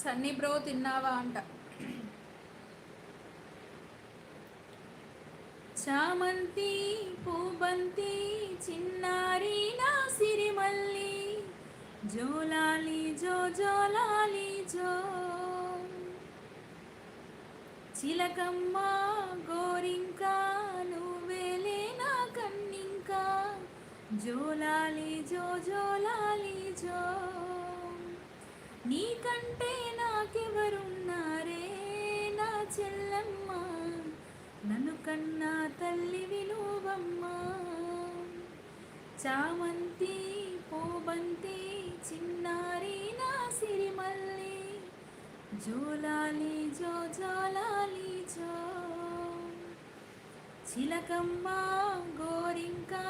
Sunny bro తిన్నావా అంట. చామంతి పూబంతి చిన్నారి నా సిరిమల్లి జోలాలి జో జోలాలి జో. చిలకమ్మ గోరింక నువ్వేలే నా కన్నింక జోలాలి జో జోలాలి జో. నీకంటే నాకెవరున్నారే? నా చెల్లమ్మ నన్ను కన్నా తల్లి విలువమ్మ. చామంతి పోబంతి చిన్నారి నా సిరిమల్లి జోలాలి జో జోలాలి జో. చిలకమ్మ గోరింకా